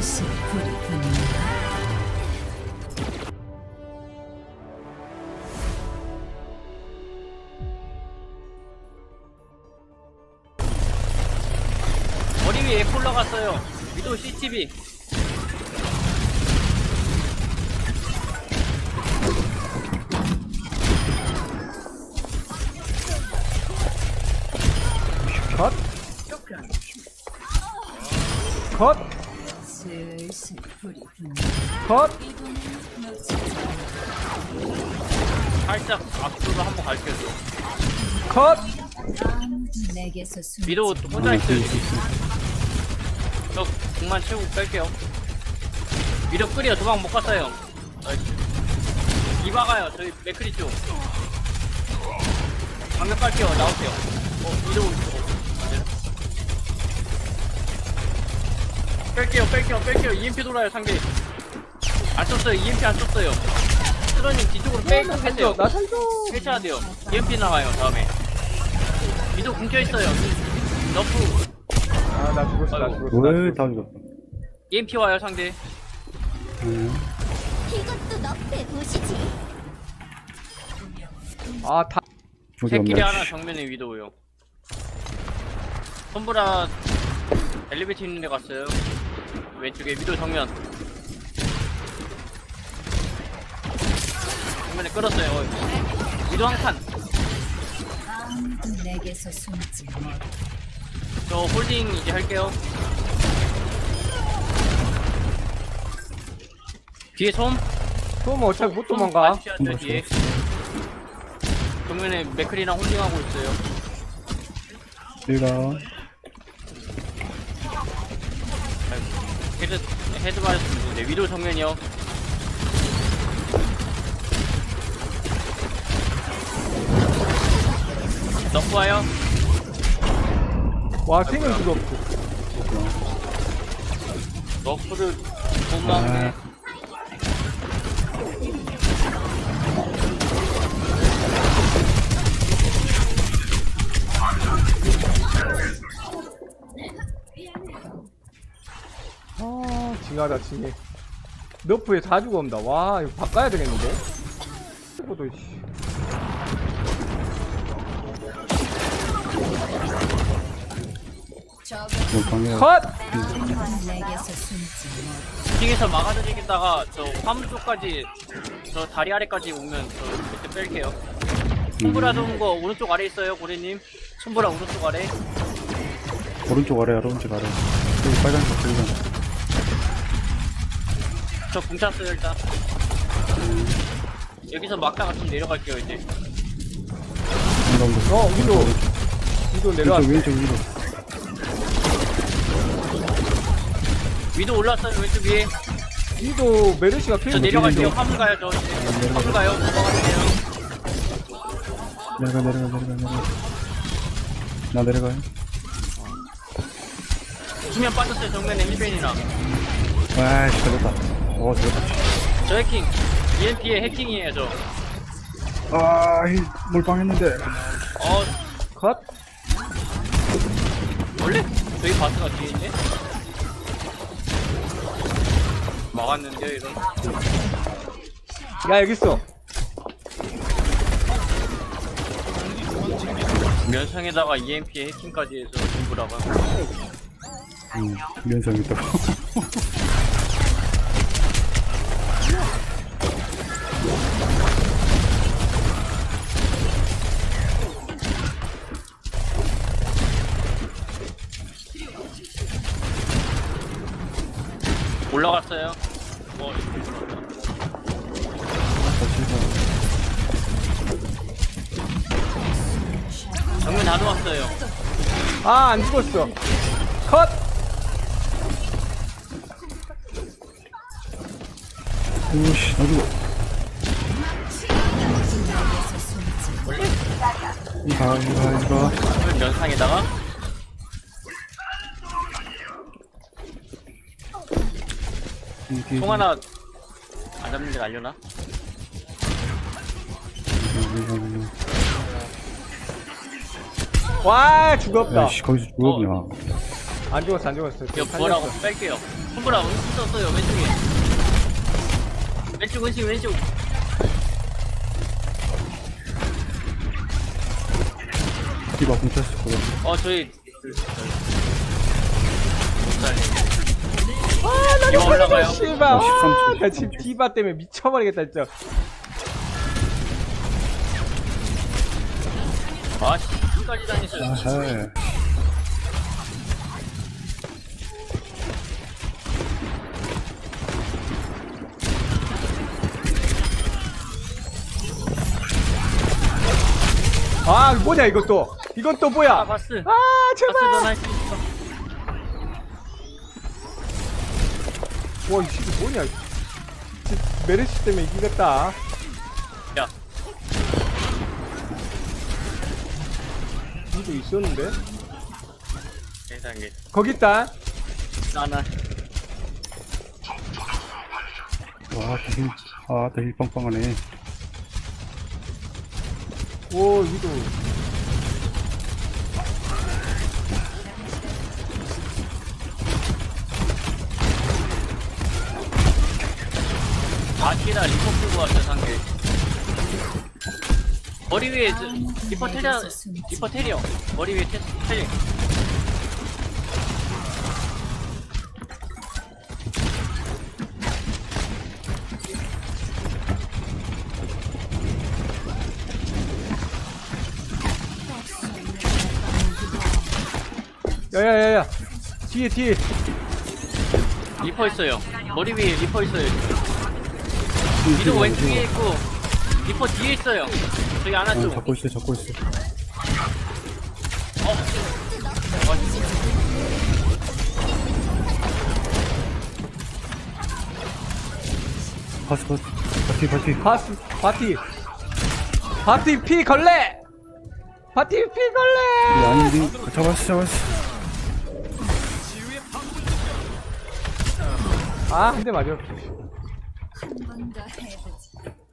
불이 붙는다. 머리 위에 에코 올라갔어요. 위도 CCTV. 컷. 컷. 슬슬 불이. 컷. 이번엔 놓치지 않아. 살짝 앞으로 한번 갈게요. 컷. 아무도 내게서 숨지 위도 혼자 있어요. 지금. 저 공만 채우고 뺄게요. 위도 끓여 도망 못 갔어요. 나이스. 이박아요. 저희 맥크리 쪽. 방금 깔게요. 나오세요. 어, 위도 오른쪽. 뺄게요, 뺄게요, 뺄게요. EMP 돌아요, 상대. 안 썼어요. EMP 안 썼어요. 트러님 뒤쪽으로 빼고 살려. 뺐어요. 나 살려. 해쳐야 돼요. EMP 나와요, 다음에. 위도 굶겨 있어요. 너프. 아, 나 죽었어. 나 아이고. 죽었어. 나왜 죽었어. 다 죽었어? EMP 와요, 상대. 음. 이것도 너프에 보시지. 아, 다. 어디 새끼리. 하나 정면에 위도우요. 손보라 엘리베이터 있는 데 갔어요. 왼쪽에 위도 정면. 정면에 끌었어요. 어, 위도 한 칸. 아무도 내게서 숨지 못. 저 홀딩 이제 할게요. 뒤에 솜? 솜 어차피 못솜 도망가. 봐주셔야죠, 뒤에. 정면에 맥클이랑 홀딩하고 있어요. 내가 헤드, 헤드 맞았으면 좋은데. 위도 정면이요. 넣고 와요. 와, 생을 죽었고. 너프를 못 막네. 아. 아, 징하다, 징해. 너프에 다 죽어온다. 와, 이거 바꿔야 되겠는데? 이거도, 씨. 뭐. 컷! 층에서 막아드리겠다가 저 화물 쪽까지 저 다리 아래까지 오면 저 그때 뺄게요. 손보라 좋은 거 오른쪽 아래 있어요, 고래님. 손보라 오른쪽 아래. 오른쪽 아래 오른쪽 아래. 여기 빨간색 빨간. 저 궁찼어요 일단. 여기서 막다가 좀 내려갈게요 이제. 온다 어, 위도. 위도 내려왔어. 왼쪽 왼쪽 위로. 위도 올랐어요 왼쪽 위에. 위도 메르시가 저 케이블 내려갈게요. 위로. 화물 가요 저. 화물 가요. 넘어가세요. 내려가 내려가 내려가 내려가. 나 내려가요. 수면 빠졌어요 정면에 힐벤이랑. 와씨 걸렸다. 어 걸렸다. 저 해킹. EMP의 해킹이에요 저. 아, 이 몰빵했는데. 어 컷! 원래 저희 바스가 뒤에 있네. 막았는데요 이런. 야, 여기 있어. 면상에다가 EMP의 해킹까지 해서 공부라가. 음, 면상 있다고. 올라갔어요. 어, 정면 다 놓았어요. 아, 안 죽었어. 컷! 오씨 나 죽어. 이가 이가. 정면 면상에다가 총 하나 안 잡는 데 알려나? 와, 죽었다. 야씨 거기서 죽었냐. 안 죽었어 안 죽었어 이거 뭐라고 뺄게요. 손보라 은신 썼어요 왼쪽에. 왼쪽 은신 왼쪽. 디바 공쳤을 거야. 어 저희 못 살려. 이거 올라가요. 씨발 어, 13초. 나 지금 디바 때문에 미쳐버리겠다 진짜 아 씨까지 다니세요. 아하. 아 뭐냐 또 이건 또 뭐야 아 아 바스. 제발 바스 넌할수 있 와이 새끼 뭐냐 메르시 때문에 이기겠다. 야. 이도 있었는데? 세상에. 거기 있다. 나나. 와, 더 힐, 아, 더힐 빵빵하네. 오 이도 아키나 리퍼 끌고 왔어 상대. 머리 위에 저, 리퍼 테리어 리퍼 테리어 머리 위에 테, 테리어. 야야야야 뒤에 뒤에 리퍼 있어요. 머리 위에 리퍼 있어요. 뒤에, 위도 왼쪽에. 있고 리퍼 뒤에 있어요. 저기 하나 어, 쪽. 잡고 있어, 잡고 있어. 어. 파스, 파스. 바티, 바티. 바스 바티 바티 피 걸레 바티 피 걸레 아니, 니, 잡았어, 잡았어. 아한대 맞아 한 번 더 해야 되지.